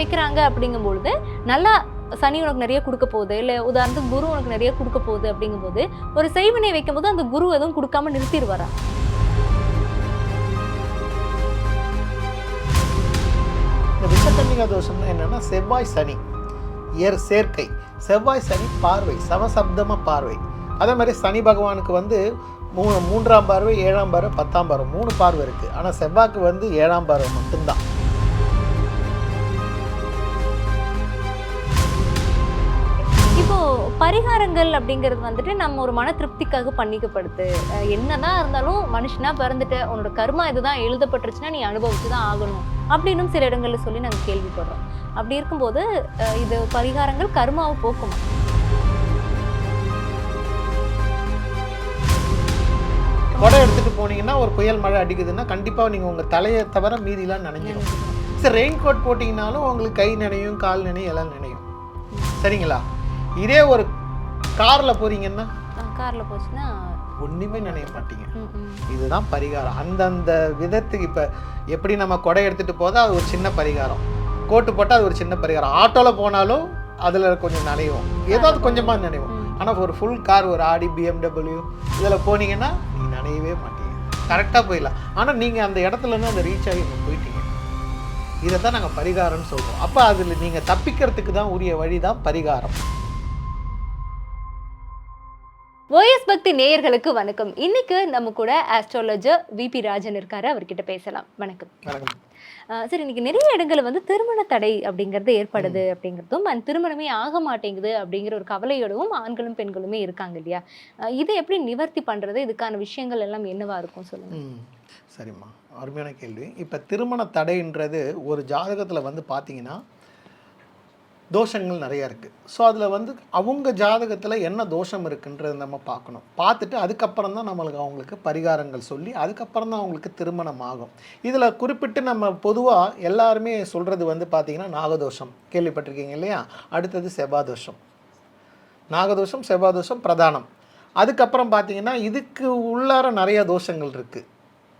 வைக்கிறாங்க அப்படிங்கும்பொழுது நல்லா சனி உனக்கு நிறைய கொடுக்க போகுது இல்லை உதாரணத்துக்கு குரு உனக்கு நிறைய கொடுக்க போகுது அப்படிங்கும்போது ஒரு செய்வினை வைக்கும்போது அந்த குரு எதுவும் கொடுக்காம நிறுத்திடுவாரா? இந்த விஷக்கன்னிகா தோஷம்னா என்னன்னா செவ்வாய் சனி ஏர் சேர்க்கை. செவ்வாய் சனி பார்வை சமசப்தமாக பார்வை. அதே மாதிரி சனி பகவானுக்கு வந்து மூணு மூன்றாம் பார்வை ஏழாம் பார்வை பத்தாம் பார்வை மூணு பார்வை இருக்குது ஆனால் செவ்வாய்க்கு வந்து ஏழாம் பார்வை மட்டும்தான். பரிகாரங்கள் அப்படிங்கிறது வந்துட்டு நம்ம ஒரு மன திருப்திக்காக பண்ணிக்கப்படுது. என்னதான் இருந்தாலும் மனுஷனா பிறந்துட்டு உன்னோட கர்மா இதுதான் எழுதப்பட்டுருச்சுன்னா நீ அனுபவிச்சு தான் ஆகணும் அப்படின்னும் சில இடங்கள்ல சொல்லி நாங்கள் கேள்விப்படுறோம். அப்படி இருக்கும்போது இது பரிகாரங்கள் கர்மாவை போக்கும். குடம் எடுத்துகிட்டு போனீங்கன்னா ஒரு புயல் மழை அடிக்குதுன்னா கண்டிப்பாக நீங்கள் உங்கள் தலையை தவிர மீதிலாம் நனைஞ்சிடும் சரி ரெயின் கோட் போட்டிங்கனாலும் உங்களுக்கு கை நனையும் கால் நனையும் எல்லாம் நனையும். சரிங்களா? இதே ஒரு காரில் போகிறீங்கன்னா கார்ல போச்சுன்னா ஒன்றுமே நனைய மாட்டீங்க. இதுதான் பரிகாரம். அந்தந்த விதத்துக்கு இப்போ எப்படி நம்ம கொடை எடுத்துகிட்டு போதோ அது ஒரு சின்ன பரிகாரம். கோட்டு போட்டால் அது ஒரு சின்ன பரிகாரம். ஆட்டோவில் போனாலும் அதில் கொஞ்சம் நனையும் ஏதாவது கொஞ்சமாக நனையும் ம். ஆனால் ஒரு ஃபுல் கார் ஒரு ஆடி பிஎம்டபிள்யூ இதில் போனீங்கன்னா நீங்கள் நனையவே மாட்டீங்க. கரெக்டாக போயிடலாம். ஆனால் நீங்கள் அந்த இடத்துல இருந்து அந்த ரீச் ஆகி போயிட்டீங்க. இதை தான் நாங்கள் பரிகாரம்னு சொல்கிறோம் அப்போ அதில் நீங்கள் தப்பிக்கிறதுக்கு தான் உரிய வழி தான் பரிகாரம். ஓஎஸ் பக்தி நேயர்களுக்கு வணக்கம். இன்னைக்கு நம்ம கூட ஆஸ்ட்ராலஜர் விபி ராஜன் இருக்காரு. அவர்கிட்ட பேசலாம். வணக்கம். சரி இன்னைக்கு நிறைய இடங்கள்ல வந்து திருமண தடை அப்படிங்கிறது ஏற்படுது அப்படிங்கிறதும் அந்த திருமணமே ஆக மாட்டேங்குது அப்படிங்கிற ஒரு கவலையோடவும் ஆண்களும் பெண்களுமே இருக்காங்க இல்லையா? இதை எப்படி நிவர்த்தி பண்றது? இதுக்கான விஷயங்கள் எல்லாம் என்னவா இருக்கும் சொல்லுங்க. ம் சரிம்மா. அருமையான கேள்வி. இப்போ திருமண தடைன்றது ஒரு ஜாதகத்தில் வந்து பார்த்தீங்கன்னா தோஷங்கள் நிறையா இருக்குது ஸோ அதில் வந்து அவங்க ஜாதகத்தில் என்ன தோஷம் இருக்குன்றது நம்ம பார்க்கணும். பார்த்துட்டு அதுக்கப்புறம் தான் நம்மளுக்கு அவங்களுக்கு பரிகாரங்கள் சொல்லி அதுக்கப்புறம் தான் அவங்களுக்கு திருமணம் ஆகும். இதில் குறிப்பிட்டு நம்ம பொதுவாக எல்லாருமே சொல்கிறது வந்து பார்த்திங்கன்னா நாகதோஷம். கேள்விப்பட்டிருக்கீங்க இல்லையா? அடுத்தது செவ்வாதோஷம். நாகதோஷம் செவ்வாதோஷம் பிரதானம். அதுக்கப்புறம் பார்த்தீங்கன்னா இதுக்கு உள்ளார நிறைய தோஷங்கள் இருக்குது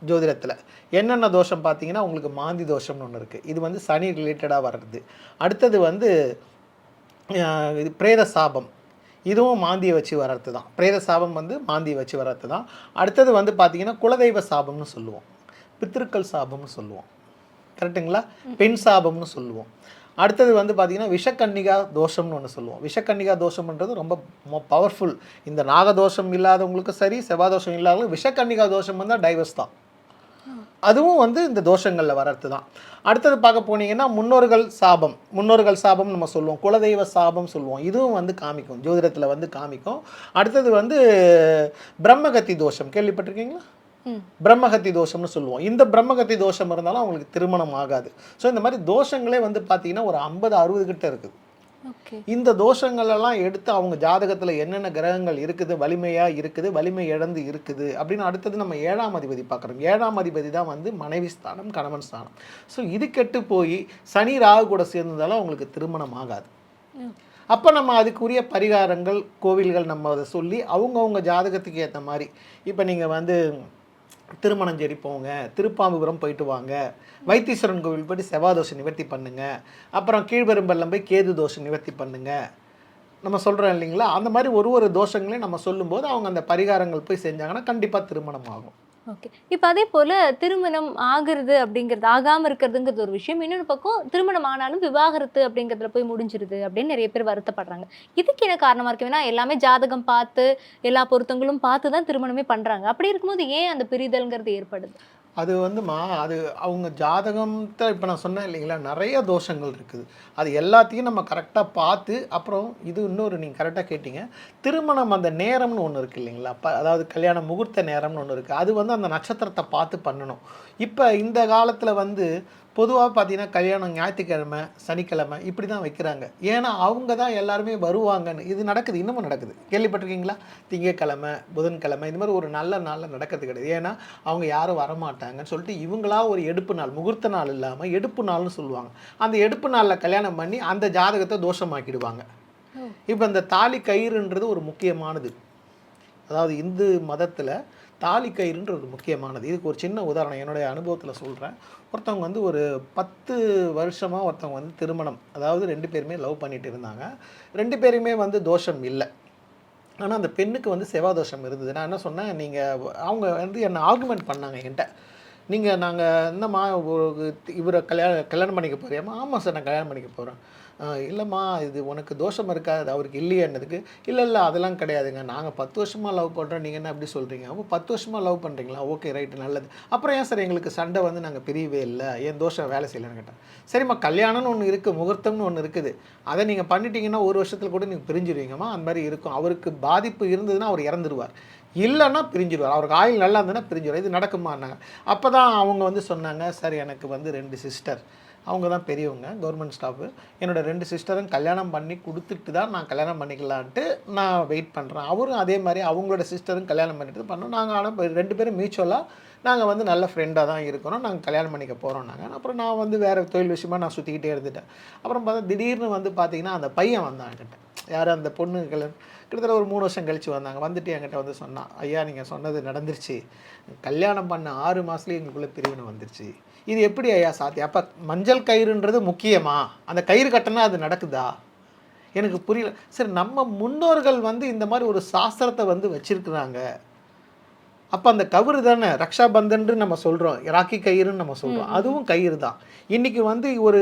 ஜோதிடத்தில். என்னென்ன தோஷம் பார்த்தீங்கன்னா உங்களுக்கு மாந்தி தோஷம்னு ஒன்று இருக்குது இது வந்து சனி ரிலேட்டடாக வர்றது. அடுத்தது வந்து இது பிரேத சாபம். இதுவும் மாந்தியை வச்சு வர்றது தான் பிரேத சாபம் வந்து மாந்தியை வச்சு வர்றது தான் அடுத்தது வந்து பார்த்தீங்கன்னா குலதெய்வ சாபம்னு சொல்லுவோம். பித்திருக்கள் சாபம்னு சொல்லுவோம். கரெக்ட்டுங்களா? பெண் சாபம்னு சொல்லுவோம். அடுத்தது வந்து பார்த்தீங்கன்னா விஷக்கன்னிகா தோஷம்னு ஒன்று சொல்லுவோம். விஷக்கன்னிகா தோஷம்ன்றது ரொம்ப பவர்ஃபுல் இந்த நாகதோஷம் இல்லாதவங்களுக்கும் சரி செவ்வாதோஷம் இல்லாதவங்களுக்கு விஷக்கன்னிகா தோஷம் வந்தால் டைவர்ஸ் தான். அதுவும் வந்து இந்த தோஷங்களில் வர்றது தான் அடுத்தது பார்க்க போனீங்கன்னா முன்னோர்கள் சாபம். முன்னோர்கள் சாபம் நம்ம சொல்லுவோம். குலதெய்வ சாபம் சொல்லுவோம். இதுவும் வந்து காமிக்கும். ஜோதிடத்தில் வந்து காமிக்கும். அடுத்தது வந்து பிரம்மகத்தி தோஷம். கேள்விப்பட்டிருக்கீங்களா. பிரம்மகத்தி தோஷம்னு சொல்லுவோம். இந்த பிரம்மகத்தி தோஷம் இருந்தாலும் அவங்களுக்கு திருமணம் ஆகாது. ஸோ இந்த மாதிரி தோஷங்களே வந்து பார்த்தீங்கன்னா ஒரு ஐம்பது அறுபது கிட்ட இருக்குது. இந்த தோஷங்கள் எல்லாம் எடுத்து அவங்க ஜாதகத்தில் என்னென்ன கிரகங்கள் இருக்குது வலிமையாக இருக்குது வலிமை இழந்து இருக்குது அப்படின்னு அடுத்தது நம்ம ஏழாம் அதிபதி பார்க்குறோம். ஏழாம் அதிபதி தான் வந்து மனைவி ஸ்தானம் கணவன் ஸ்தானம். ஸோ இது கெட்டு போய் சனி ராகு கூட சேர்ந்ததால அவங்களுக்கு திருமணம் ஆகாது. அப்போ நம்ம அதுக்குரிய பரிகாரங்கள் கோவில்கள் நம்ம அதை சொல்லி அவங்கவுங்க ஜாதகத்துக்கு ஏற்ற மாதிரி இப்போ நீங்கள் வந்து திருமணஞ்சேரி போங்க திருப்பாம்புபுரம் போயிட்டு வாங்க. வைத்தீஸ்வரன் கோவில் போயிட்டு செவ்வாதோஷம் நிவர்த்தி பண்ணுங்க. அப்புறம் கீழ்பெரும்பள்ளம் போய் கேது தோஷம் நிவர்த்தி பண்ணுங்க. நம்ம சொல்கிறோம் இல்லைங்களா? அந்த மாதிரி ஒரு ஒரு தோஷங்களையும் நம்ம சொல்லும்போது அவங்க அந்த பரிகாரங்கள் போய் செஞ்சாங்கன்னா கண்டிப்பாக திருமணம் ஆகும். ஓகே இப்போ அதே போல திருமணம் ஆகிறது அப்படிங்கிறது ஆகாம இருக்கிறதுங்கிறது ஒரு விஷயம். இன்னொரு பக்கம் திருமணம் ஆனாலும் விவாகரத்து அப்படிங்கிறதுல போய் முடிஞ்சிருது அப்படின்னு நிறைய பேர் வருத்தப்படுறாங்க. இதுக்கு என்ன காரணமா இருக்கு? ஏன்னா எல்லாமே ஜாதகம் பார்த்து எல்லா பொருத்தங்களும் பார்த்து தான் திருமணமே பண்றாங்க. அப்படி இருக்கும்போது ஏன் அந்த பிரிதல்ங்கிறது ஏற்படுது? அது வந்துமா அது அவங்க ஜாதகத்தை இப்போ நான் சொன்னேன் இல்லைங்களா நிறைய தோஷங்கள் இருக்குது. அது எல்லாத்தையும் நம்ம கரெக்டாக பார்த்து அப்புறம் இது இன்னொரு நீங்கள் கரெக்டாக கேட்டீங்க. திருமணம் அந்த நேரம்னு ஒன்று இருக்குது இல்லைங்களா? அப்போ அதாவது கல்யாண முகூர்த்த நேரம்னு ஒன்று இருக்குது அது வந்து அந்த நட்சத்திரத்தை பார்த்து பண்ணணும். இப்போ இந்த காலத்தில் வந்து பொதுவாக பார்த்தீங்கன்னா கல்யாணம் ஞாயிற்றுக்கிழமை சனிக்கிழமை இப்படி தான் வைக்கிறாங்க. ஏன்னா அவங்க தான் எல்லாருமே வருவாங்கன்னு. இது நடக்குது இன்னமும் நடக்குது. கேள்விப்பட்டிருக்கீங்களா? திங்கக்கிழமை புதன்கிழமை இந்த மாதிரி ஒரு நல்ல நாளில் நடக்கிறது கிடையாது. ஏன்னா அவங்க யாரும் வரமாட்டாங்கன்னு சொல்லிட்டு இவங்களா ஒரு எடுப்பு நாள் முகூர்த்த நாள் இல்லாமல் எடுப்பு நாள்னு சொல்லுவாங்க. அந்த எடுப்பு நாளில் கல்யாணம் பண்ணி அந்த ஜாதகத்தை தோஷமாக்கிடுவாங்க. இப்போ இந்த தாலி கயிறுன்றது ஒரு முக்கியமானது. அதாவது இந்து மதத்தில் தாலி ஒரு முக்கியமானது. இதுக்கு ஒரு சின்ன உதாரணம். என்னுடைய அனுபவத்தில் சொல்கிறேன் ஒருத்தவங்க வந்து ஒரு பத்து வருஷமாக ஒருத்தவங்க வந்து திருமணம் அதாவது ரெண்டு பேருமே லவ் பண்ணிட்டு இருந்தாங்க. ரெண்டு பேருமே வந்து தோஷம் இல்லை. ஆனால் அந்த பெண்ணுக்கு வந்து செவ்வாதோஷம் இருந்தது. நான் என்ன சொன்னேன்? நீங்கள் அவங்க வந்து என்னை ஆர்குமெண்ட் பண்ணாங்க என்கிட்ட. நீங்கள் நாங்கள் என்னம்மா இவரை கல்யாணம் கல்யாணம் பண்ணிக்க போறியாம்மா? ஆமாம் சார் நான் கல்யாணம் பண்ணிக்க போகிறேன் இல்லைம்மா இது உனக்கு தோஷம் இருக்கா? அது அவருக்கு இல்லையன்னதுக்கு இல்லை இல்லை அதெல்லாம் கிடையாதுங்க. நாங்கள் பத்து வருஷமாக லவ் பண்ணுறோம் நீங்கள் என்ன அப்படி சொல்கிறீங்க அப்போ பத்து வருஷமாக லவ் பண்ணுறீங்களா ஓகே ரைட்டு நல்லது. அப்புறம் ஏன் சார் எங்களுக்கு சண்டை வந்து நாங்கள் பிரியவே இல்லை? ஏன் தோஷம் வேலை செய்யலைன்னு கேட்டேன் சரிம்மா கல்யாணம்னு ஒன்று இருக்குது முகூர்த்தம்னு ஒன்று இருக்குது. அதை நீங்கள் பண்ணிட்டீங்கன்னா ஒரு வருஷத்தில் கூட நீங்கள் பிரிஞ்சிருவீங்கம்மா. அந்த மாதிரி இருக்கும். அவருக்கு பாதிப்பு இருந்ததுன்னா அவர் இறந்துருவார். இல்லைன்னா பிரிஞ்சிடுவார். அவருக்கு ஆயில் நல்லா இருந்ததுன்னா பிரிஞ்சிடுவார். இது நடக்குமான்னாங்க. அப்போ தான் அவங்க வந்து சொன்னாங்க சார் எனக்கு வந்து ரெண்டு சிஸ்டர் அவங்க தான் பெரியவங்க கவர்மெண்ட் ஸ்டாஃபு என்னோட ரெண்டு சிஸ்டரும் கல்யாணம் பண்ணி கொடுத்துட்டு தான் நான் கல்யாணம் பண்ணிக்கலான்ட்டு நான் வெயிட் பண்ணுறேன் அவரும் அதே மாதிரி அவங்களோட சிஸ்டரும் கல்யாணம் பண்ணிட்டு பண்ணோம். நாங்கள் ஆனால் ரெண்டு பேரும் மியூச்சுவலாக நாங்கள் வந்து நல்ல ஃப்ரெண்டாக தான் இருக்கிறோம். நாங்கள் கல்யாணம் பண்ணிக்க போகிறோம் நாங்கள் அப்புறம் நான் வந்து வேறு தொழில் விஷயமாக நான் சுற்றிக்கிட்டே இருந்துட்டேன். அப்புறம் பார்த்தா திடீர்னு வந்து பார்த்திங்கன்னா அந்த பையன் வந்தான் என்கிட்ட. யார் அந்த பொண்ணு கல்யாணம் கிட்டத்தட்ட ஒரு மூணு வருஷம் கழித்து வந்தாங்க. வந்துட்டு என்கிட்ட வந்து சொன்னான் ஐயா நீங்கள் சொன்னது நடந்துருச்சு. கல்யாணம் பண்ண ஆறு மாதத்துலேயே எங்களுக்குள்ளே பிரிவினை வந்துருச்சு. இது எப்படி ஐயா சாத்தியம்? அப்போ மஞ்சள் கயிறுன்றது முக்கியமா? அந்த கயிறு கட்டினா அது நடக்குதா? எனக்கு புரியல. சரி நம்ம முன்னோர்கள் வந்து இந்த மாதிரி ஒரு சாஸ்திரத்தை வந்து வச்சுருக்குறாங்க. அப்போ அந்த கயிறு தானே? ரக்ஷா பந்தன்று நம்ம சொல்கிறோம் ராக்கி கயிறுன்னு நம்ம சொல்கிறோம் அதுவும் கயிறு தான். இன்றைக்கி வந்து ஒரு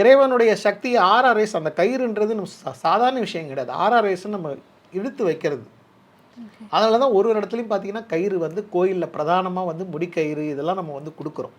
இறைவனுடைய சக்தி ஆர்ஆர்எஸ் அந்த கயிறுன்றது நம்ம சாதாரண விஷயம் கிடையாது. ஆர்ஆர்எஸ்ன்னு நம்ம இழுத்து வைக்கிறது. அதனால தான் ஒரு ஒரு இடத்துலையும் பார்த்தீங்கன்னா கயிறு வந்து கோயிலில் பிரதானமாக வந்து முடிக்கயிறு இதெல்லாம் நம்ம வந்து கொடுக்குறோம்.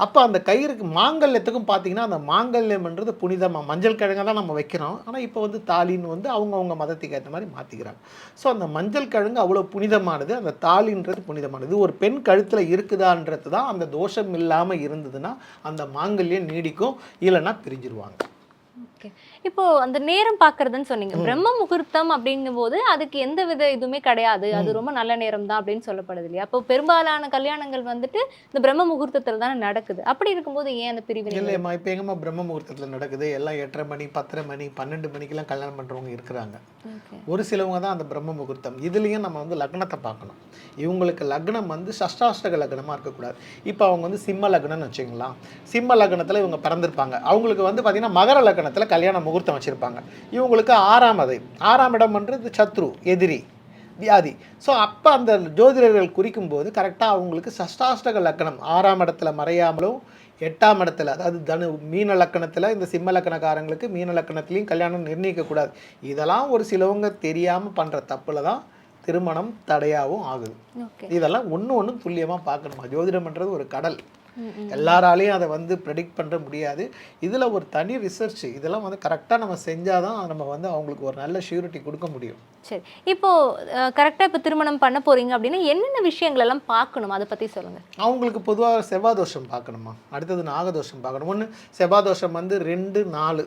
அப்போ அந்த கயிறுக்கு மாங்கல்யத்துக்கும் பார்த்தீங்கன்னா அந்த மாங்கல்யம்ன்றது புனிதமாக மஞ்சள் கிழங்கை தான் நம்ம வைக்கிறோம். ஆனால் இப்போ வந்து தாலின்னு வந்து அவங்கவுங்க மதத்துக்கு ஏற்ற மாதிரி மாற்றிக்கிறாங்க ஸோ அந்த மஞ்சள் கிழங்கு அவ்வளோ புனிதமானது அந்த தாலின்றது புனிதமானது. ஒரு பெண் கழுத்தில் இருக்குதான்றது தான் அந்த தோஷம் இல்லாமல் இருந்ததுன்னா அந்த மாங்கல்யம் நீடிக்கும் இல்லைன்னா பிரிஞ்சிருவாங்க. ஓகே இப்போ அந்த நேரம் பார்க்கறதுன்னு சொன்னீங்க. பிரம்ம முகூர்த்தம் அப்படிங்கும்போது அதுக்கு எந்த வித இதுவுமே கிடையாது. அது ரொம்ப நல்ல நேரம் தான் அப்படின்னு சொல்லப்படுது இல்லையா? அப்போ பெரும்பாலான கல்யாணங்கள் வந்துட்டு இந்த பிரம்ம முகூர்த்தத்துல தானே நடக்குது. அப்படி இருக்கும்போது ஏன் அந்த பிரிவினை இல்லையம்மா இப்போ எங்கம்மா பிரம்ம முகூர்த்தத்தில் நடக்குது? எல்லாம் எட்டரை மணி பத்தரை மணி பன்னெண்டு மணிக்கெல்லாம் கல்யாணம் பண்ணுறவங்க இருக்கிறாங்க. ஒரு சிலவங்க தான் அந்த பிரம்ம முகூர்த்தம். இதுலேயும் நம்ம வந்து லக்னத்தை பார்க்கணும். இவங்களுக்கு லக்னம் வந்து சஷ்டாஷ்டக லக்னமாக இருக்கக்கூடாது. இப்போ அவங்க வந்து சிம்ம லக்னம்னு வச்சுக்கலாம் சிம்ம லக்னத்தில் இவங்க பிறந்திருப்பாங்க. அவங்களுக்கு வந்து பார்த்திங்கன்னா மகர லக்னத்தில் கல்யாண முகூர்த்தம் வச்சுருப்பாங்க. இவங்களுக்கு ஆறாம் அது. ஆறாம் இடம்ன்றது சத்ரு எதிரி வியாதி. ஸோ அப்போ அந்த ஜோதிடர்கள் குறிக்கும்போது கரெக்டாக அவங்களுக்கு சஷ்டாஷ்டக லக்னம் ஆறாம் இடத்துல மறையாமலும் எட்டாம் இடத்துல அதாவது தனு மீன லக்கணத்தில் இந்த சிம்ம லக்கணக்காரங்களுக்கு மீன லக்கணத்துலேயும் கல்யாணம் நிர்ணயிக்கக்கூடாது இதெல்லாம் ஒரு சிலவங்க தெரியாமல் பண்ணுற தப்பில் தான் திருமணம் தடையாகவும் ஆகுது. இதெல்லாம் ஒன்று ஒன்று துல்லியமாக பார்க்கணுமா? ஜோதிடம்ன்றது ஒரு கடல். எல்லாராலையும் அதை வந்து ப்ரெடிக்ட் பண்ண முடியாது. இதில் ஒரு தனி ரிசர்ச் இதெல்லாம் வந்து கரெக்டாக நம்ம செஞ்சால் தான் நம்ம வந்து அவங்களுக்கு ஒரு நல்ல ஷூரிட்டி கொடுக்க முடியும். சரி. இப்போ கரெக்டா இப்போ திருமணம் பண்ண போறீங்க அப்படின்னா என்னென்ன விஷயங்கள் எல்லாம் பார்க்கணும்? அதை பத்தி சொல்லுங்க. அவங்களுக்கு பொதுவாக செவ்வாதோஷம் பார்க்கணுமா? அடுத்தது நாகதோஷம் பார்க்கணும். ஒன்று செவ்வாதோஷம் வந்து ரெண்டு நாலு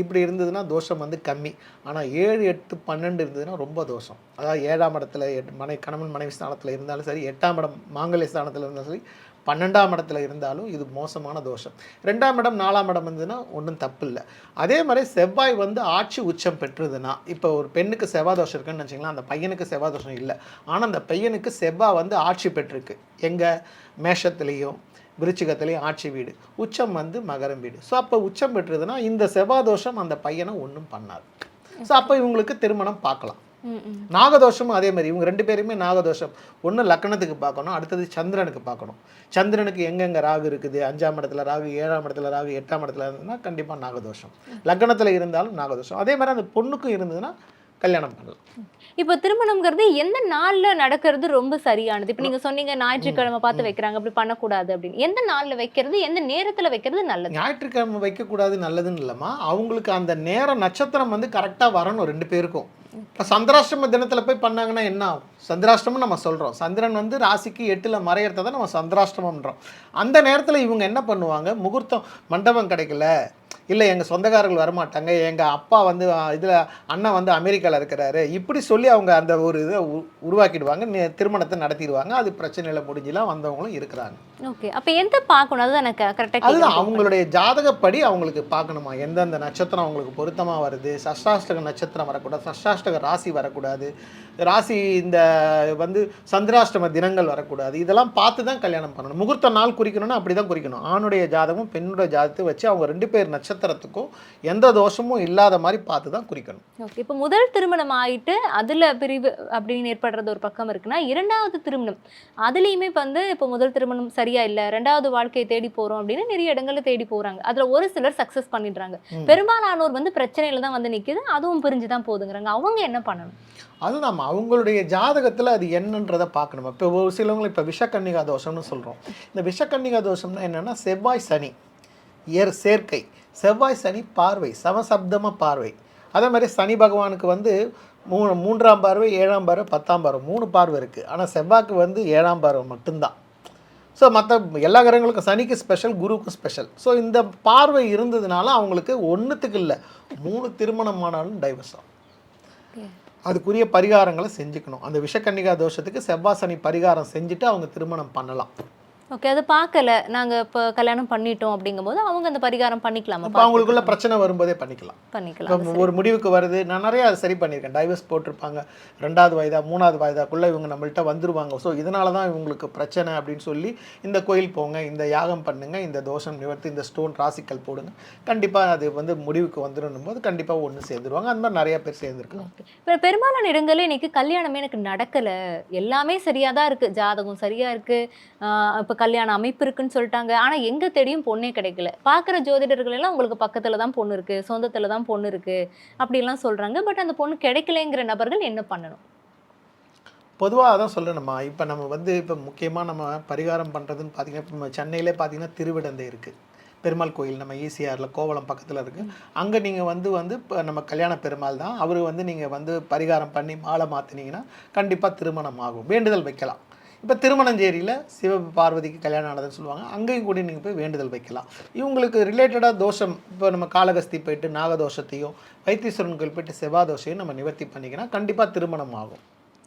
இப்படி இருந்ததுன்னா தோஷம் வந்து கம்மி. ஆனால் ஏழு எட்டு பன்னெண்டு இருந்ததுன்னா ரொம்ப தோஷம். அதாவது ஏழாம் இடத்துல எட்டு மனை கணவன் மனைவி ஸ்தானத்தில் இருந்தாலும் சரி எட்டாம் இடம் மாங்கல்ய ஸ்தானத்தில் இருந்தாலும் சரி பன்னெண்டாம் இடத்துல இருந்தாலும் இது மோசமான தோஷம். ரெண்டாம் இடம் நாலாம் இடம் இருந்ததுன்னா ஒன்றும் தப்பு இல்லை அதே மாதிரி செவ்வாய் வந்து ஆட்சி உச்சம் பெற்றதுன்னா இப்போ ஒரு பெண்ணுக்கு செவ்வாய் தோஷம் இருக்குன்னு நினச்சிங்களா அந்த பையனுக்கு செவ்வாய் தோஷம் இல்லை. ஆனால் அந்த பையனுக்கு செவ்வாய் வந்து ஆட்சி பெற்றிருக்கு. எங்கே? மேஷத்துலேயும் விருச்சிகத்துலேயும் ஆட்சி வீடு. உச்சம் வந்து மகரம் வீடு. ஸோ அப்போ உச்சம் பெற்றதுன்னா இந்த செவ்வாய் தோஷம் அந்த பையனை ஒன்றும் பண்ணாது. ஸோ அப்போ இவங்களுக்கு திருமணம் பார்க்கலாம். நாகதோஷமும் அதே மாதிரி. இவங்க ரெண்டு பேருமே நாகதோஷம். ஒன்று லக்கணத்துக்கு பார்க்கணும் அடுத்தது சந்திரனுக்கு பார்க்கணும். சந்திரனுக்கு எங்கெங்கே ராகு இருக்குது? அஞ்சாம் இடத்துல ராகு ஏழாம் இடத்துல ராகு எட்டாம் இடத்துல இருந்ததுன்னா கண்டிப்பாக நாகதோஷம். லக்கணத்தில் இருந்தாலும் நாகதோஷம். அதே மாதிரி அந்த பொண்ணுக்கும் இருந்ததுன்னா கல்யாணம் பண்ணலாம். இப்போ திருமணம்ங்கிறது எந்த நாள்ல நடக்கிறது ரொம்ப சரியானது? இப்போ நீங்க சொன்னீங்க ஞாயிற்றுக்கிழமை பார்த்து வைக்கிறாங்க அப்படி பண்ணக்கூடாது அப்படின்னு. எந்த நாள்ல வைக்கிறது எந்த நேரத்துல வைக்கிறது நல்லது? ஞாயிற்றுக்கிழமை வைக்கக்கூடாது நல்லதுன்னு இல்லைம்மா. அவங்களுக்கு அந்த நேரம் நட்சத்திரம் வந்து கரெக்டாக வரணும் ரெண்டு பேருக்கும். இப்போ சந்திராஷ்டம தினத்தில் போய் பண்ணாங்கன்னா என்ன ஆகும்? சந்திராஷ்டமம் நம்ம சொல்கிறோம் சந்திரன் வந்து ராசிக்கு எட்டில் மறையறத தான் நம்ம சந்திராஷ்டமம்ன்றோம். அந்த நேரத்தில் இவங்க என்ன பண்ணுவாங்க? முகூர்த்தம் மண்டபம் கிடைக்கல. இல்லை எங்கள் சொந்தக்காரர்கள் வரமாட்டாங்க. எங்கள் அப்பா வந்து இதில் அண்ணன் வந்து அமெரிக்காவில் இருக்கிறாரு. இப்படி சொல்லி அவங்க அந்த ஒரு இதை உ- உருவாக்கிடுவாங்க. திருமணத்தை நடத்திடுவாங்க. அது பிரச்சனையில் முடிஞ்சுலாம் வந்தவங்களும் இருக்கிறாங்க. ஓகே அப்ப எந்த பார்க்கணும்? அதுதான் எனக்கு கரெக்டா அதுதான் அவங்களுடைய ஜாதகப்படி அவங்களுக்கு பார்க்கணுமா? எந்தெந்த நட்சத்திரம் அவங்களுக்கு பொருத்தமாக வருது? சஷ்டாஷ்டக நட்சத்திரம் வரக்கூடாது சஷ்டாஷ்டக ராசி வரக்கூடாது? ராசி இந்த வந்து சந்திராஷ்டம தினங்கள் வரக்கூடாது. இதெல்லாம் பார்த்து தான் கல்யாணம் பண்ணணும். முகூர்த்த நாள் குறிக்கணும்னா அப்படி தான் குறிக்கணும். ஆணுடைய ஜாதகமும் பெண்ணுடைய ஜாதகத்தை வச்சு அவங்க ரெண்டு பேர் நட்சத்திரத்துக்கும் எந்த தோஷமும் இல்லாத மாதிரி பார்த்து தான் குறிக்கணும் இப்போ முதல் திருமணம் ஆயிட்டு அதுல பிரிவு அப்படின்னு ஏற்படுறது ஒரு பக்கம் இருக்குன்னா இரண்டாவது திருமணம். அதுலயுமே வந்து இப்போ முதல் திருமணம் சரியா இல்ல ரெண்டாவது வாழ்க்கையை தேடி போறோம் அப்படின்னு நிறைய இடங்கள்ல தேடி போறாங்க. அதுல ஒரு சிலர் சக்சஸ் பண்ணிடுறாங்க. பெரும்பாலானோர் வந்து பிரச்சனையில தான் வந்து நிக்குது அதுவும் பிரிஞ்சு தான் போகுதுங்கிறாங்க. அவங்க என்ன பண்ணணும்? அதுதான் அவங்களுடைய ஜாதகத்தில் அது என்னன்றதை பார்க்கணும்? இப்போ ஒரு சிலவங்களை இப்போ விஷக்கன்னிகா தோஷம்னு சொல்கிறோம் இந்த விஷக்கன்னிகா தோஷம்னா என்னென்னா செவ்வாய் சனி ஏர் சேர்க்கை செவ்வாய் சனி பார்வை சமசப்தமாக பார்வை. அதே மாதிரி சனி பகவானுக்கு வந்து மூ மூன்றாம் பார்வை ஏழாம் பார்வை பத்தாம் பார்வை மூணு பார்வை இருக்குது ஆனால் செவ்வாய்க்கு வந்து ஏழாம் பார்வை மட்டும்தான். ஸோ மற்ற எல்லா கிரகங்களுக்கும் சனிக்கு ஸ்பெஷல் குருவுக்கும் ஸ்பெஷல் ஸோ இந்த பார்வை இருந்ததுனால அவங்களுக்கு ஒன்றுத்துக்கு இல்லை. மூணு திருமணம் ஆனாலும் டைவர்ஸ் ஆகும் அதுக்குரிய பரிகாரங்களை செஞ்சுக்கணும். அந்த விஷக்கன்னிகா தோஷத்துக்கு செவ்வாய் சனி பரிகாரம் செஞ்சுட்டு அவங்க திருமணம் பண்ணலாம். ஓகே அது பார்க்கல. நாங்க இப்போ கல்யாணம் பண்ணிட்டோம் அப்படிங்கும்போது அவங்க அந்த பரிகாரம் பண்ணிக்கலாமா? இப்போ அவங்களுக்குள்ள பிரச்சனை வரும்போதே பண்ணிக்கலாம். பண்ணிக்கலாம் ஒரு முடிவுக்கு வருது. நான் நிறைய அதை சரி பண்ணியிருக்கேன். டைவர்ஸ் போட்டிருப்பாங்க. ரெண்டாவது வயதா மூணாவது வயதாக்குள்ளே இவங்க நம்மள்ட்ட வந்துருவாங்க. ஸோ இதனால தான் இவங்களுக்கு பிரச்சனை அப்படின்னு சொல்லி இந்த கோயில் போங்க இந்த யாகம் பண்ணுங்க இந்த தோஷம் நிவர்த்தி இந்த ஸ்டோன் ராசிக்கல் போடுங்க. கண்டிப்பாக அது வந்து முடிவுக்கு வந்துடும் போது கண்டிப்பாக ஒன்று சேர்ந்துருவாங்க. அந்த மாதிரி நிறைய பேர் சேர்ந்துருக்கலாம். இப்போ பெரும்பாலான இடங்கள்ல இன்னைக்கு கல்யாணமே எனக்கு நடக்கல. எல்லாமே சரியா தான் இருக்கு. ஜாதகம் சரியா இருக்கு. ஆஹ் இப்ப கல்யாண அமைப்பு இருக்குன்னு சொல்லிட்டாங்க. ஆனா எங்க தேடியும் பொண்ணே கிடைக்கல. பாக்குற ஜோதிடர்கள் எல்லாம் உங்களுக்கு பக்கத்துல தான் பொண்ணு இருக்கு சொந்தத்துல தான் பொண்ணு இருக்கு அப்படிலாம் சொல்றாங்க. பட் அந்த பொண்ணு கிடைக்கலங்கிற நபர்கள் என்ன பண்ணணும்? பொதுவாக அதான் சொல்லணுமா? இப்போ நம்ம வந்து இப்போ முக்கியமாக நம்ம பரிகாரம் பண்ணுறதுன்னு பார்த்தீங்கன்னா இப்போ நம்ம சென்னையிலே பார்த்தீங்கன்னா திருவிடந்தை இருக்குது பெருமாள் கோயில் நம்ம ஈசிஆரில் கோவளம் பக்கத்தில் இருக்குது அங்கே நீங்கள் வந்து வந்து இப்போ நம்ம கல்யாண பெருமாள் தான். அவர் வந்து நீங்கள் வந்து பரிகாரம் பண்ணி மாலை மாற்றினீங்கன்னா கண்டிப்பாக திருமணம் ஆகும். வேண்டுதல் வைக்கலாம். இப்போ திருமணஞ்சேரியில் சிவ பார்வதிக்கு கல்யாணம் ஆனதுன்னு சொல்லுவாங்க. அங்கேயும் கூட நீங்கள் போய் வேண்டுதல் வைக்கலாம். இவங்களுக்கு ரிலேட்டடாக தோஷம் இப்போ நம்ம காளகஸ்தி போயிட்டு நாகதோஷத்தையும் வைத்தீஸ்வரன் கோயில் போயிட்டு செவ்வாதோஷையும் நம்ம நிவர்த்தி பண்ணிக்கினா கண்டிப்பாக திருமணம் ஆகும்.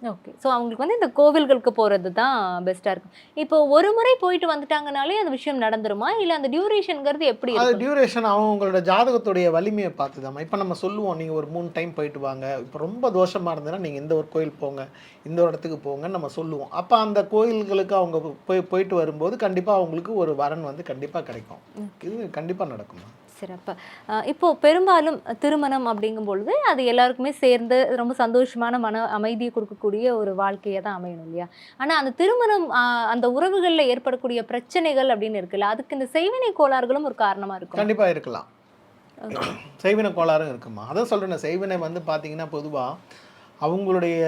ஓகே ஸோ அவங்களுக்கு வந்து இந்த கோவில்களுக்கு போகிறது தான் பெஸ்ட்டாக இருக்கும். இப்போ ஒரு முறை போயிட்டு வந்துட்டாங்கனாலே அந்த விஷயம் நடந்துருமா? இல்லை அந்த டியூரேஷனுங்கிறது எப்படி அது டியூரேஷன் அவங்களோட ஜாதகத்துடைய வலிமையை பார்த்து தான் இப்போ நம்ம சொல்லுவோம் நீங்கள் ஒரு மூணு டைம் போயிட்டு வாங்க. இப்போ ரொம்ப தோஷமாக இருந்ததுன்னா நீங்கள் இந்த ஒரு கோயில் போங்க இந்த ஒரு இடத்துக்கு போங்கன்னு நம்ம சொல்லுவோம். அப்போ அந்த கோயில்களுக்கு அவங்க போய் போயிட்டு வரும்போது கண்டிப்பாக அவங்களுக்கு ஒரு வரன் வந்து கண்டிப்பாக கிடைக்கும். இது கண்டிப்பாக நடக்கும் சிறப்பு. அஹ் இப்போ பெரும்பாலும் திருமணம் அப்படிங்கும் பொழுது அது எல்லாருக்குமே சேர்ந்து ரொம்ப சந்தோஷமான மன அமைதியை கொடுக்கக்கூடிய ஒரு வாழ்க்கையை தான் அமையணும் இல்லையா? ஆனால் அந்த திருமணம் அந்த உறவுகளில் ஏற்படக்கூடிய பிரச்சனைகள் அப்படின்னு இருக்குல்ல அதுக்கு இந்த செய்வினை கோளாறுகளும் ஒரு காரணமாக இருக்கும். கண்டிப்பாக இருக்கலாம். செய்வினை கோளாறும் இருக்குமா? அதான் சொல்கிறேன் செய்வினை வந்து பார்த்தீங்கன்னா பொதுவாக அவங்களுடைய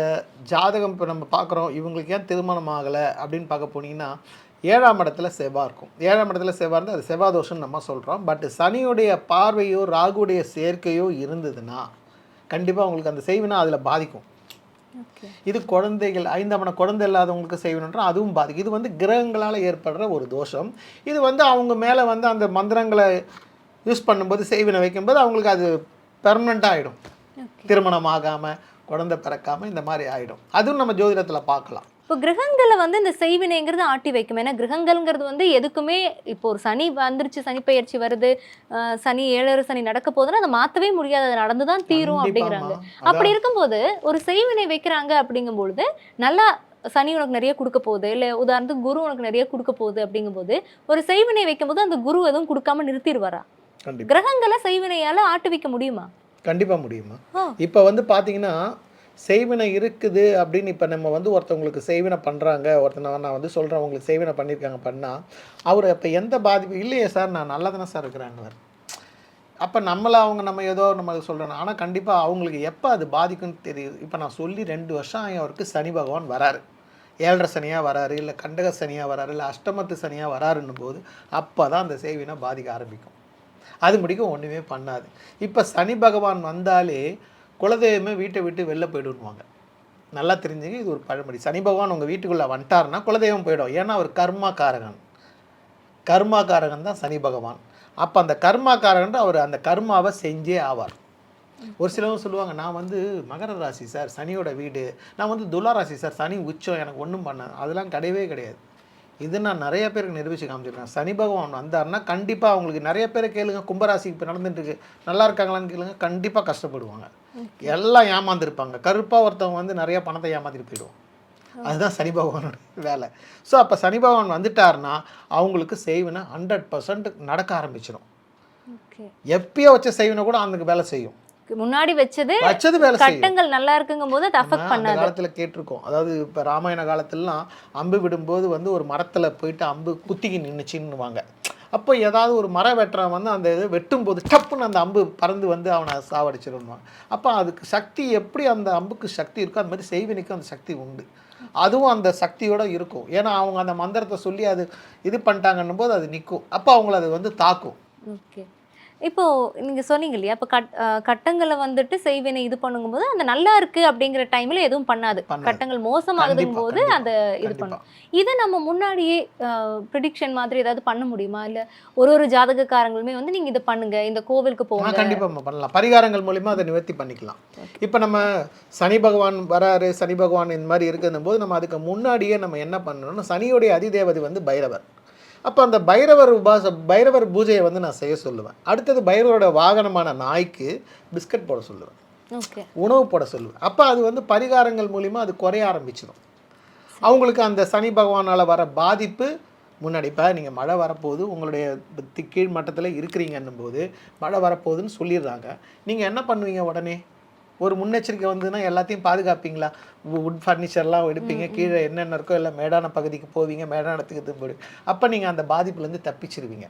ஜாதகம் இப்போ நம்ம பார்க்குறோம் இவங்களுக்கு ஏன் திருமணம் ஆகலை அப்படின்னு பார்க்க போனீங்கன்னா ஏழாம் இடத்துல செவ்வாய் இருக்கும். ஏழாம் இடத்துல செவ்வாய் இருந்தால் அது செவ்வாய் தோஷம்னு நம்ம சொல்கிறோம் பட் சனியுடைய பார்வையோ ராகுடைய சேர்க்கையோ இருந்ததுன்னா கண்டிப்பாக அவங்களுக்கு அந்த செய்வினை அதில் பாதிக்கும். இது குழந்தைகள் ஐந்தாமன குழந்தை இல்லாதவங்களுக்கு செய்யணுன்ற அதுவும் பாதிக்கும். இது வந்து கிரகங்களால் ஏற்படுற ஒரு தோஷம். இது வந்து அவங்க மேலே வந்து அந்த மந்திரங்களை யூஸ் பண்ணும்போது செய்வினை வைக்கும்போது அவங்களுக்கு அது பெர்மனெண்ட்டாக ஆகிடும் திருமணம் ஆகாமல் குழந்தை பிறக்காமல் இந்த மாதிரி ஆகிடும் அதுவும் நம்ம ஜோதிடத்தில் பார்க்கலாம். இப்போ கிரகங்களை வந்து இந்த செய்வினைங்கிறது ஆட்டி வைக்கும். ஏன்னா கிரகங்கள்ங்கிறது வந்து எதுக்குமே இப்போ ஒரு சனி வந்துருச்சு சனி பெயர்ச்சி வருது சனி ஏழரை சனி நடக்க போகுதுன்னா அதை மாற்றவே முடியாது. அது நடந்து தான் தீரும் அப்படிங்கிறாங்க. அப்படி இருக்கும்போது ஒரு செய்வினை வைக்கிறாங்க அப்படிங்கும் பொழுது நல்லா சனி உனக்கு நிறைய கொடுக்க போகுது இல்லை உதாரணத்துக்கு குரு உனக்கு நிறைய கொடுக்க போகுது அப்படிங்கும்போது ஒரு செய்வினை வைக்கும்போது அந்த குரு எதுவும் கொடுக்காம நிறுத்திடுவாரா? கிரகங்களை செய்வினையால ஆட்டுவிக்க முடியுமா? கண்டிப்பாக முடியுமா. இப்போ வந்து பார்த்தீங்கன்னா செய்வினை இருக்குது அப்படின்னு இப்போ நம்ம வந்து ஒருத்தவங்களுக்கு செய்வினை பண்ணுறாங்க ஒருத்தனை நான் வந்து சொல்கிறேன் உங்களுக்கு செய்வினை பண்ணியிருக்காங்க பண்ணால் அவர் இப்போ எந்த பாதிப்பு இல்லையே சார் நான் நல்லா தானே சார் இருக்கிறேன்னு அப்போ நம்மளை அவங்க நம்ம ஏதோ நம்ம சொல்கிறோம் ஆனால் கண்டிப்பாக அவங்களுக்கு எப்போ அது பாதிக்கும்னு தெரியுது. இப்போ நான் சொல்லி ரெண்டு வருஷம் அவருக்கு சனி பகவான் வராரு. ஏழரை சனியாக வராரு இல்லை கண்டக சனியாக வராரு இல்லை அஷ்டமத்து சனியாக வராருன்னும் போது அப்போ தான் அந்த செய்வினை பாதிக்க ஆரம்பிக்கும். அது முடிக்க ஒன்றுமே பண்ணாது. இப்போ சனி பகவான் வந்தாலே குலதெய்வமே வீட்டை விட்டு வெளில போயிடுவாங்க நல்லா தெரிஞ்சுங்க இது ஒரு பழமொழி. சனி பகவான் உங்கள் வீட்டுக்குள்ளே வந்துட்டாருன்னா குலதெய்வம் போயிடும். ஏன்னா அவர் கர்மாக்காரகன். கர்மாக்காரகன் கர்மா காரகன் தான் சனி பகவான். அப்போ அந்த கர்மாக்காரகன் அவர் அந்த கர்மாவை செஞ்சே ஆவார். ஒரு சிலவங்க சொல்லுவாங்க நான் வந்து மகர ராசி சார் சனியோட வீடு. நான் வந்து துலா ராசி சார் சனி உச்சம் எனக்கு ஒன்றும் பண்ண அதெல்லாம் கிடையவே கிடையாது. இது நான் நிறைய பேருக்கு நிரூபிச்சு காமிச்சிருக்கேன். சனி பகவான் வந்தாருன்னா கண்டிப்பாக அவங்களுக்கு நிறைய பேரை கேளுங்க. கும்பராசி இப்போ நடந்துட்டுருக்கு நல்லா இருக்காங்களான்னு கேளுங்க. கண்டிப்பாக கஷ்டப்படுவாங்க. எல்லாம் ஏமாந்துருப்பாங்க. கருப்பாக ஒருத்தவங்க வந்து நிறைய பணத்தை ஏமாத்திட்டு போயிடுவோம் அதுதான் சனி பகவானோட வேலை. ஸோ அப்போ சனி பகவான் வந்துட்டாருன்னா அவங்களுக்கு செய்வினை ஹண்ட்ரட் பர்சன்ட் நடக்க ஆரம்பிச்சிடும் எப்பயோ வச்ச செய்வினை கூட அந்த வேலை செய்யும். முன்னாடி வச்சது வச்சது வேலை செய்யும். கட்டங்கள் நல்லா இருக்குங்கும் போது அஃபெக்ட் அந்த பண்ணாது. காலத்துல கேட்டிருக்கோம். அதாவது இப்ப ராமாயண காலத்துலலாம் அம்பு விடும்போது வந்து ஒரு மரத்துல போயிட்டு அம்பு குத்திக்கி நின்னுச்சுன்னுவாங்க. அப்போ ஏதாவது ஒரு மர வெட்டுறவன் வந்து அந்த இது வெட்டும்போது டப்புன்னு அந்த அம்பு பறந்து வந்து அவனை சாவடிச்சிருவான் அப்போ அதுக்கு சக்தி எப்படி அந்த அம்புக்கு சக்தி இருக்கோ அந்த மாதிரி செய்வினைக்கும் அந்த சக்தி உண்டு. அதுவும் அந்த சக்தியோடு இருக்கும். ஏன்னா அவங்க அந்த மந்திரத்தை சொல்லி அது இது பண்ணிட்டாங்கன்னும் போது அது நிற்கும். அப்போ அவங்கள அது வந்து தாக்கும். ஓகே. இப்போ நீங்க சொன்னீங்க இல்லையா? இப்போ கட் கட்டங்களை வந்துட்டு செய்வினை இது பண்ணும்போது அந்த நல்லா இருக்கு அப்படிங்கிற டைம்ல எதுவும் பண்ணாது. கட்டங்கள் மோசமாகுதும் கண்டிப்பா, போது கண்டிப்பா. அந்த இது கண்டிப்பா. பண்ணும். இதை நம்ம முன்னாடியே ப்ரிடிக்ஷன் மாதிரி ஏதாவது பண்ண முடியுமா? இல்ல ஒரு ஒரு ஜாதகக்காரங்களுமே வந்து நீங்க இதை பண்ணுங்க இந்த கோவிலுக்கு போங்க. கண்டிப்பாக நம்ம பண்ணலாம். பரிகாரங்கள் மூலிமா அதை நிவர்த்தி பண்ணிக்கலாம். இப்போ நம்ம சனி பகவான் வராரு சனி பகவான் இந்த மாதிரி இருக்குதும் போது நம்ம அதுக்கு முன்னாடியே நம்ம என்ன பண்ணணும்னா சனியோடைய அதிதேவதை வந்து பைரவர். அப்போ அந்த பைரவர் உபாச பைரவர் பூஜையை வந்து நான் செய்ய சொல்லுவேன். அடுத்தது பைரவரோட வாகனமான நாய்க்கு பிஸ்கட் போட சொல்லுவேன். உணவு போட சொல்லுவேன். அப்போ அது வந்து பரிகாரங்கள் மூலிமா அது குறைய ஆரம்பிச்சிடும் அவங்களுக்கு அந்த சனி பகவானால் வர பாதிப்பு முன்னாடி இப்போ நீங்கள் மழை வரப்போகுது உங்களுடைய தி- கீழ் மட்டத்தில் இருக்கிறீங்கன்னும் போது மழை வரப்போகுதுன்னு சொல்லிடுறாங்க. நீங்கள் என்ன பண்ணுவீங்க உடனே? ஒரு முன்னெச்சரிக்கை வந்ததுன்னா எல்லாத்தையும் பாதுகாப்பீங்களா? வுட் ஃபர்னிச்சர்லாம் எடுப்பீங்க. கீழே என்னென்ன இருக்கோ எல்லாம் மேடான பகுதிக்கு போவீங்க. மேடானத்துக்கு இது போடுவீங்க அப்போ நீங்கள் அந்த பாதிப்புலேருந்து தப்பிச்சிருவீங்க.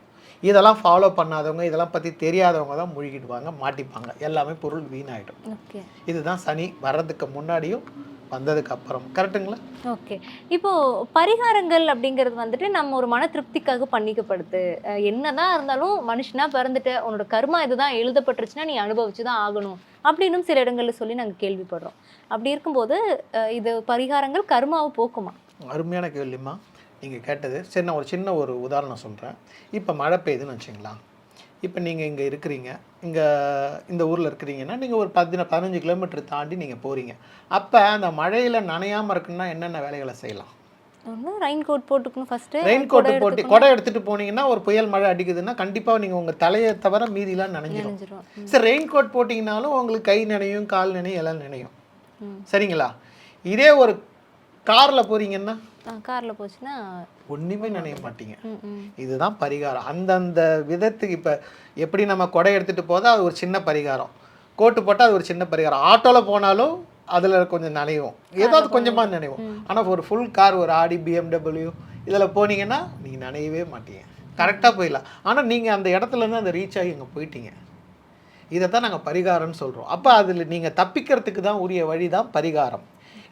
இதெல்லாம் ஃபாலோ பண்ணாதவங்க இதெல்லாம் பற்றி தெரியாதவங்க தான் முழுகிடுவாங்க மாட்டிப்பாங்க. எல்லாமே பொருள் வீணாயிடும். ஓகே. இதுதான் சனி வர்றதுக்கு முன்னாடியும் வந்ததுக்கு அப்புறம் கரெக்ட்டுங்களா? ஓகே. இப்போ பரிகாரங்கள் அப்படிங்கிறது வந்துட்டு நம்ம ஒரு மன திருப்திக்காக பண்ணிக்கப்படுது. என்னதான் இருந்தாலும் மனுஷனா பிறந்துட்டு உன்னோட கர்மா இதுதான் எழுதப்பட்டுருச்சுன்னா நீ அனுபவிச்சு தான் ஆகணும் அப்படின்னும் சில இடங்கள்ல சொல்லி நாங்க கேள்விப்படுறோம். அப்படி இருக்கும்போது இது பரிகாரங்கள் கர்மாவை போக்குமா? அருமையான கேள்விம்மா. நீங்கள் கேட்டது. சரி நான் ஒரு சின்ன ஒரு உதாரணம் சொல்கிறேன் இப்போ மழை பெய்யுதுன்னு வச்சுங்களா இப்போ நீங்கள் இங்கே இருக்கிறீங்க. இங்கே இந்த ஊரில் இருக்கிறீங்கன்னா நீங்கள் ஒரு பதின பதினஞ்சு கிலோமீட்டர் தாண்டி நீங்கள் போகிறீங்க அப்போ அந்த மழையில் நனையாமல் இருக்குன்னா என்னென்ன வேலைகளை செய்யலாம்? ஒன்று ரெயின் கோட் போட்டுக்கணும் ஃபர்ஸ்ட் ரெயின் கோட்டு போட்டு கொடை எடுத்துகிட்டு போனீங்கன்னா ஒரு புயல் மழை அடிக்குதுன்னா கண்டிப்பாக நீங்கள் உங்கள் தலையை தவிர மீதிலாம் நனைஞ்சிடும் சரி ரெயின் கோட் போட்டிங்கனாலும் உங்களுக்கு கை நினையும் கால் நினையும் எல்லாம் நினையும். சரிங்களா? இதே ஒரு காரில் போகிறீங்கன்னா கார்ல போச்சுன்னா ஒன்றுமே நினைய மாட்டீங்க. இதுதான் பரிகாரம். அந்தந்த விதத்துக்கு இப்போ எப்படி நம்ம கொடை எடுத்துகிட்டு போதா அது ஒரு சின்ன பரிகாரம். கோட்டு போட்டால் அது ஒரு சின்ன பரிகாரம். ஆட்டோவில் போனாலும் அதில் கொஞ்சம் நினைவும். ஏதாவது கொஞ்சமாக நினைவும். ஆனால் ஒரு ஃபுல் கார் ஒரு ஆடி பிஎம்டபிள்யூ இதில் போனீங்கன்னா நீங்கள் நினையவே மாட்டீங்க. கரெக்டாக போயிடலாம். ஆனால் நீங்கள் அந்த இடத்துலேருந்து அந்த ரீச் ஆகி இங்கே போயிட்டீங்க. இதை தான் நாங்கள் பரிகாரம்னு சொல்கிறோம் அப்போ அதில் நீங்கள் தப்பிக்கிறதுக்கு தான் உரிய வழி தான் பரிகாரம்.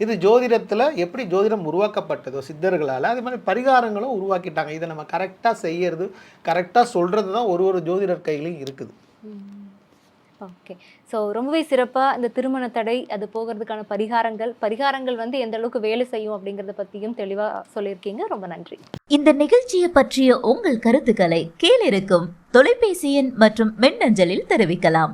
இது ஜோதிடத்தில் எப்படி ஜோதிடம் உருவாக்கப்பட்டதோ சித்தர்களால் அதே மாதிரி பரிகாரங்களும் உருவாக்கிட்டாங்க. இதை நம்ம கரெக்டாக செய்யறது கரெக்டாக சொல்கிறது தான் ஒரு ஒரு ஜோதிடர் கையிலையும் இருக்குது. ஓகே. ஸோ ரொம்பவே சிறப்பாக இந்த திருமண தடை அது போகிறதுக்கான பரிகாரங்கள் பரிகாரங்கள் வந்து எந்த அளவுக்கு வேலை செய்யும் அப்படிங்கிறத பற்றியும் தெளிவாக சொல்லியிருக்கீங்க. ரொம்ப நன்றி. இந்த நிகழ்ச்சியை பற்றிய உங்கள் கருத்துக்களை கீழிருக்கும் தொலைபேசி எண் மற்றும் மின்னஞ்சலில் தெரிவிக்கலாம்.